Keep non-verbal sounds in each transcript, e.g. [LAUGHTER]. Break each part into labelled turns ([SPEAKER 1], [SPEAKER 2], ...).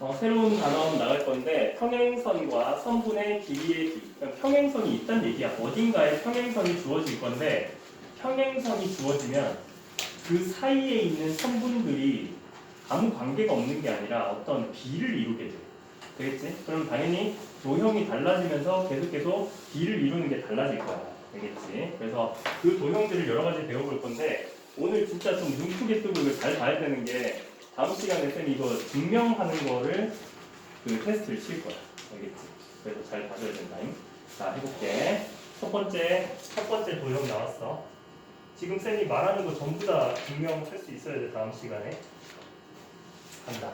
[SPEAKER 1] 어, 새로운 단어 나갈 건데 평행선과 선분의 길이의 비. 그러니까 평행선이 있다는 얘기야. 어딘가에 평행선이 주어질 건데 평행선이 주어지면 그 사이에 있는 선분들이 아무 관계가 없는 게 아니라 어떤 비를 이루게 돼. 되겠지? 그럼 당연히 도형이 달라지면서 계속 계속 비를 이루는 게 달라질 거야. 되겠지? 그래서 그 도형들을 여러 가지 배워볼 건데 오늘 진짜 좀 눈 크게 뜨고 이걸 잘 봐야 되는 게 다음 시간에 쌤이 이거 증명하는 거를 그 테스트를 칠 거야. 알겠지? 그래서 잘 봐줘야 된다. 자, 해볼게. 첫 번째, 첫 번째 도형 나왔어. 지금 쌤이 말하는 거 전부 다 증명할 수 있어야 돼, 다음 시간에. 간다.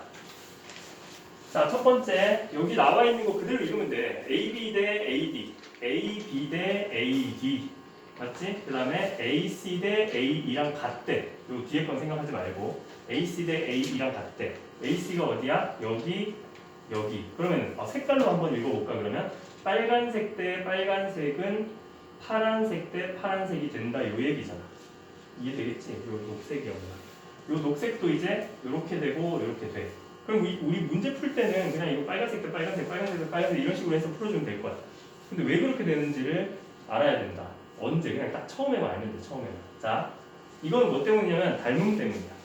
[SPEAKER 1] 자, 첫 번째, 여기 나와 있는 거 그대로 읽으면 돼. AB 대 AD, AB 대 AD. 맞지? 그 다음에 AC 대 AE랑 같대. 요 뒤에 건 생각하지 말고. AC 대 AE랑 같대. AC가 어디야? 여기, 여기. 그러면 어, 색깔로 한번 읽어볼까 그러면? 빨간색 대 빨간색은 파란색 대 파란색이 된다 요 얘기잖아. 이해되겠지? 요 녹색이었나? 요 녹색도 이제 이렇게 되고 이렇게 돼. 그럼 우리, 우리 문제 풀 때는 그냥 이거 빨간색 대 빨간색, 빨간색 대 빨간색 이런 식으로 해서 풀어주면 될 거야. 근데 왜 그렇게 되는지를 알아야 된다. 언제? 그냥 딱 처음에만 알면 돼. 처음에만. 자, 이건 뭐 때문이냐면 닮음 때문이야.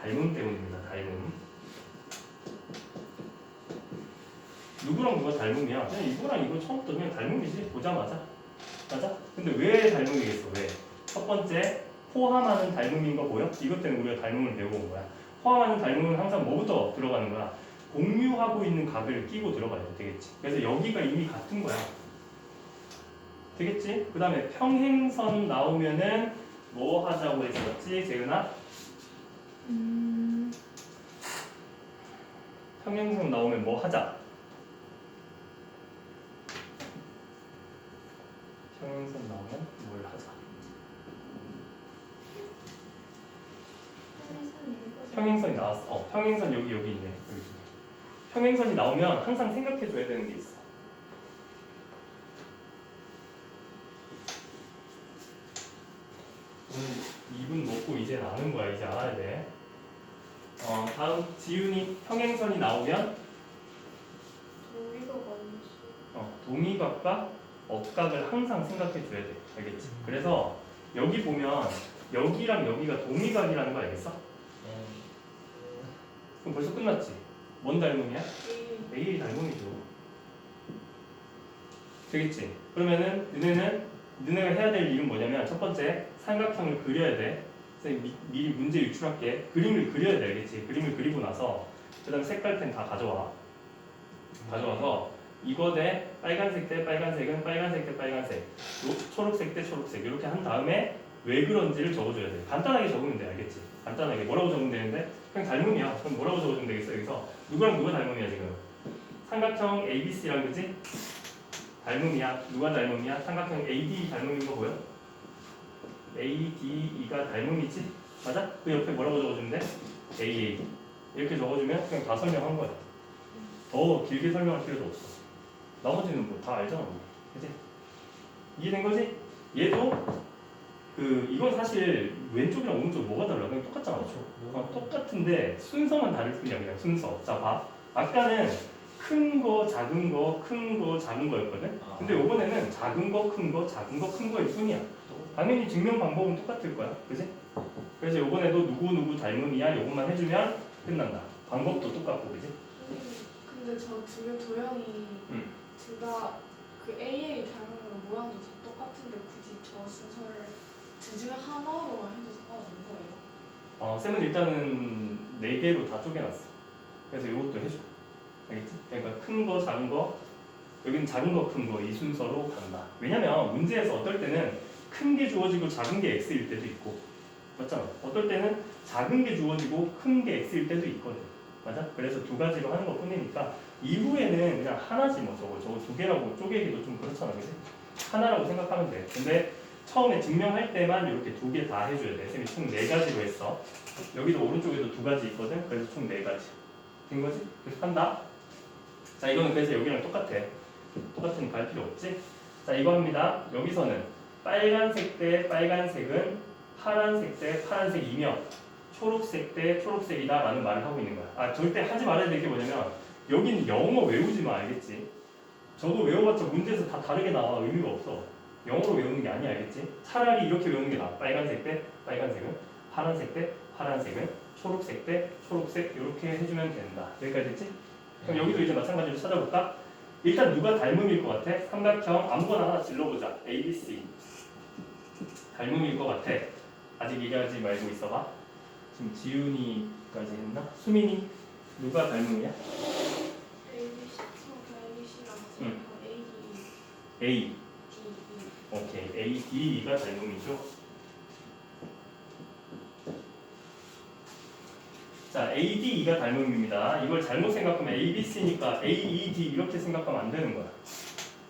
[SPEAKER 1] 닮음 때문입니다. 닮음. 누구랑 누가 닮음이야? 그냥 이거랑 이거 처음부터 그냥 닮음이지. 보자마자. 맞아? 근데 왜 닮음이겠어? 왜? 첫 번째, 포함하는 닮음인 거 보여? 이것 때문에 우리가 닮음을 배우고 온 거야. 포함하는 닮음은 항상 뭐부터 들어가는 거야? 공유하고 있는 각을 끼고 들어가야 돼. 되겠지? 그래서 여기가 이미 같은 거야. 되겠지? 그 다음에 평행선 나오면은 뭐 하자고 했었지, 재은아?
[SPEAKER 2] 음,
[SPEAKER 1] 평행선 나오면 뭐 하자? 평행선 나오면 뭘 하자? 평행선이 나왔어. 어, 평행선 여기 여기 있네. 여기. 평행선이 나오면 항상 생각해줘야 되는 게 있어. 오늘 2분 먹고 이제 아는 거야. 이제 알아야 돼. 어, 다음 지윤이 평행선이 나오면. 어, 동의각과 억각을 항상 생각해 줘야 돼. 알겠지? 그래서 여기 보면 여기랑 여기가 동의각이라는 거 알겠어? 그럼 벌써 끝났지? 뭔 닮음이야?
[SPEAKER 2] 이
[SPEAKER 1] A 닮음이죠. 되겠지? 그러면은 너네는 너네가 해야 될 일은 뭐냐면 첫 번째 삼각형을 그려야 돼. 선생님 미, 미리 문제 유출할게. 그림을 그려야 돼, 알겠지? 그림을 그리고 나서 그 다음 색깔펜 다 가져와. 가져와서 이거 대 빨간색 대 빨간색은 빨간색 대 빨간색, 요- 초록색 대 초록색 이렇게 한 다음에 왜 그런지를 적어줘야 돼. 간단하게 적으면 돼, 알겠지? 간단하게 뭐라고 적으면 되는데 그냥 닮음이야. 그럼 뭐라고 적어주면 되겠어? 여기서 누구랑 누가 닮음이야 지금? 삼각형 ABC랑 그지? 닮음이야. 누가 닮음이야? 삼각형 AD 닮음인 거 보여? ADE가 닮음이지? 맞아? 그 옆에 뭐라고 적어주면 돼? AA 이렇게 적어주면 그냥 다 설명한 거야. 더 길게 설명할 필요도 없어. 나머지는 뭐 다 알잖아, 뭐. 그지? 이해된 거지? 얘도 그 이건 사실 왼쪽이랑 오른쪽 뭐가 달라? 그냥 똑같잖아, 그렇죠? 어, 똑같은데 순서만 다를 뿐이야 그냥 순서 자 봐 아까는 큰 거 작은 거 큰 거 작은 거였거든 근데 이번에는 작은 거 큰 거 작은 거 큰 거일 뿐이야 당연히 증명 방법은 똑같을 거야. 그지? 그래서 이번에도 누구 누구 닮음이야? 요것만 해주면 끝난다. 방법도 똑같고 그지?
[SPEAKER 2] 근데 저 두개 도형이
[SPEAKER 1] 응.
[SPEAKER 2] 둘다 그 AA 닮은 모양이 다 똑같은데 굳이 저 순서를 둘 중에 하나로만 해도 상관없는 거예요?
[SPEAKER 1] 어 쌤은 일단은 네 개로 다 쪼개놨어. 그래서 이것도 해줘. 알겠지? 그러니까 큰 거 작은 거. 여기는 작은 거 큰 거 이 순서로 간다. 왜냐면 문제에서 어떨 때는 큰 게 주어지고 작은 게 x일 때도 있고 맞잖아. 어떨 때는 작은 게 주어지고 큰 게 x일 때도 있거든. 맞아? 그래서 두 가지로 하는 것 뿐이니까 이후에는 그냥 하나지 뭐 저거 저거 두 개라고 쪼개기도 좀 그렇잖아 그지? 하나라고 생각하면 돼. 근데 처음에 증명할 때만 이렇게 두 개 다 해줘야 돼. 쌤이 총 네 가지로 했어. 여기도 오른쪽에도 두 가지 있거든. 그래서 총 네 가지. 된 거지? 그래서 한다? 자 이거는 그래서 여기랑 똑같아. 똑같으니까 할 필요 없지? 자 이거 합니다. 여기서는 빨간색 대 빨간색은 파란색 대 파란색이며 초록색 대 초록색이다 라는 말을 하고 있는 거야. 아 절대 하지 말아야 될 게 뭐냐면 여기는 영어 외우지 마 알겠지? 저도 외워봤자 문제에서 다 다르게 나와 의미가 없어. 영어로 외우는 게 아니야 알겠지? 차라리 이렇게 외우는 게 나아. 빨간색 대 빨간색은, 파란색 대 파란색은, 초록색 대 초록색 이렇게 해주면 된다. 여기까지 됐지? 그럼 여기도 이제 마찬가지로 찾아볼까? 일단 누가 닮음일 것 같아? 삼각형 아무거나 하나 질러보자. A, B, C. 닮음일 것 같아. 아직 얘기하지 말고 있어봐. 지금 지훈이까지 했나? 수민이 누가 닮음이야? 응.
[SPEAKER 2] A,
[SPEAKER 1] A.
[SPEAKER 2] D, E.
[SPEAKER 1] 오케이. A, D, E가 닮음이죠. 자, A, D, E가 닮음입니다. 이걸 잘못 생각하면 A, B, C니까 A, E, D 이렇게 생각하면 안 되는 거야.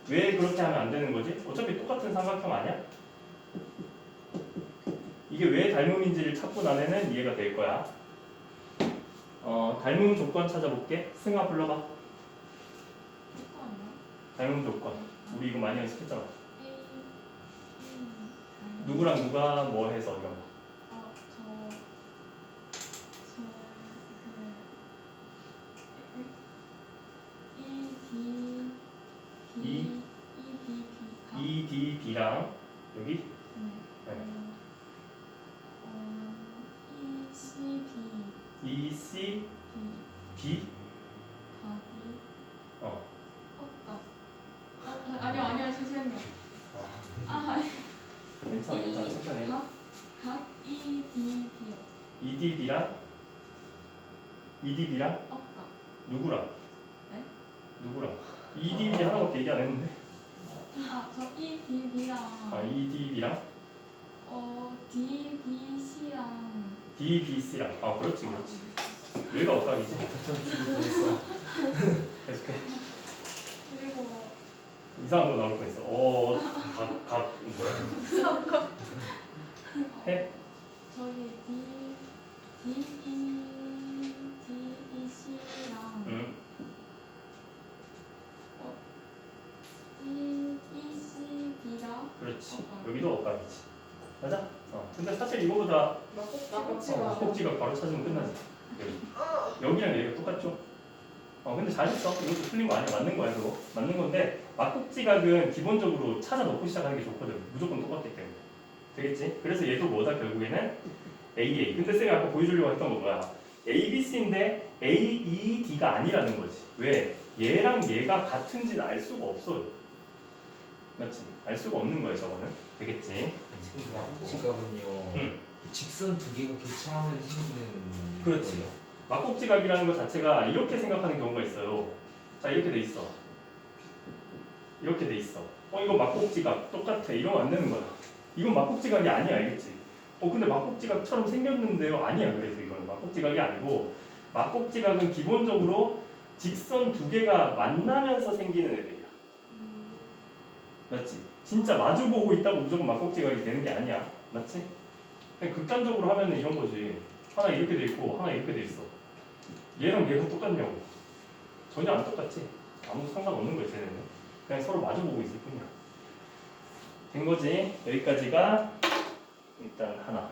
[SPEAKER 1] 왜 그렇게 하면 안 되는 거지? 어차피 똑같은 삼각형 아니야? 이게 왜 닮음인지를 찾고 나면은 이해가 될 거야. 어, 닮음 조건 찾아볼게. 승아 불러봐. 닮음 조건. 우리 이거 많이 연습했잖아.
[SPEAKER 2] A, E.
[SPEAKER 1] 누구랑 누가 뭐 해서 이런 거.
[SPEAKER 2] 아, 저, 저, 그, E, D, D,
[SPEAKER 1] E?
[SPEAKER 2] E, D, D, 가.
[SPEAKER 1] E, D, B랑 여기
[SPEAKER 2] 네.
[SPEAKER 1] 네.
[SPEAKER 2] 어, E, C, B,
[SPEAKER 1] E, C,
[SPEAKER 2] B,
[SPEAKER 1] B
[SPEAKER 2] 답이
[SPEAKER 1] 어.
[SPEAKER 2] 없다. 아, 아니요, 아니요, 잠시만요. 아,
[SPEAKER 1] 괜찮아 괜찮아 천천히
[SPEAKER 2] 각, 각 E, D, D요.
[SPEAKER 1] E, D, B랑 E, D, B랑
[SPEAKER 2] 없다.
[SPEAKER 1] 누구랑?
[SPEAKER 2] 네?
[SPEAKER 1] 누구랑? E, D, B 하나밖에 얘기 안 했는데
[SPEAKER 2] 아, 저 E, D, B랑
[SPEAKER 1] 아, E, D, B랑
[SPEAKER 2] 어, D, B, C랑
[SPEAKER 1] D, B, C랑 아 그렇지 그렇지 얘가 엇각이지 [LAUGHS] 계속해
[SPEAKER 2] 그리고
[SPEAKER 1] 이상한 거 나올 뻔했어 어 각 각 뭐야 해?
[SPEAKER 2] 저기 D, D, E, D, E, C랑
[SPEAKER 1] 응
[SPEAKER 2] D, E, C, B랑
[SPEAKER 1] 그렇지
[SPEAKER 2] 엇각.
[SPEAKER 1] 여기도 엇각이지 맞아? 어 근데 사실 이거보다
[SPEAKER 2] 막꼭지가
[SPEAKER 1] 어, 꼭지가 바로 찾으면 끝나지. 여기. 여기랑 여기가 똑같죠? 어, 근데 잘했어. 이것도 틀린 거 아니야. 맞는 거야, 그거. 맞는 건데, 막꼭지각은 기본적으로 찾아 놓고 시작하는 게 좋거든. 무조건 똑같기 때문에. 되겠지? 그래서 얘도 뭐다, 결국에는? AA. 근데 쌤이 아까 보여주려고 했던 거 뭐야? ABC인데 AED가 아니라는 거지. 왜? 얘랑 얘가 같은지는 알 수가 없어. 맞지? 알 수가 없는 거야, 저거는. 되겠지?
[SPEAKER 3] 지각은요.
[SPEAKER 1] 응.
[SPEAKER 3] 직선 두 개가 교차하면 생기는.
[SPEAKER 1] 그렇지.
[SPEAKER 3] 거예요.
[SPEAKER 1] 막국지각이라는 것 자체가 이렇게 생각하는 경우가 있어요. 자 이렇게 돼 있어. 이렇게 돼 있어. 어 이거 막국지각 똑같아. 이러면 안 되는 거야. 이건 막국지각이 아니야, 알겠지? 어 근데 막국지각처럼 생겼는데요, 아니야. 그래서 이거는 막국지각이 아니고 막국지각은 기본적으로 직선 두 개가 만나면서 생기는 애들이야. 맞지? 진짜 마주 보고 있다고 무조건 막국지각이 되는 게 아니야. 맞지? 그냥 극단적으로 하면은 이런 거지. 하나 이렇게 돼 있고 하나 이렇게 돼 있어. 얘랑 얘가 똑같냐고. 전혀 안 똑같지. 아무 상관없는 거야, 쟤네는. 그냥 서로 마주 보고 있을 뿐이야. 된 거지. 여기까지가 일단 하나.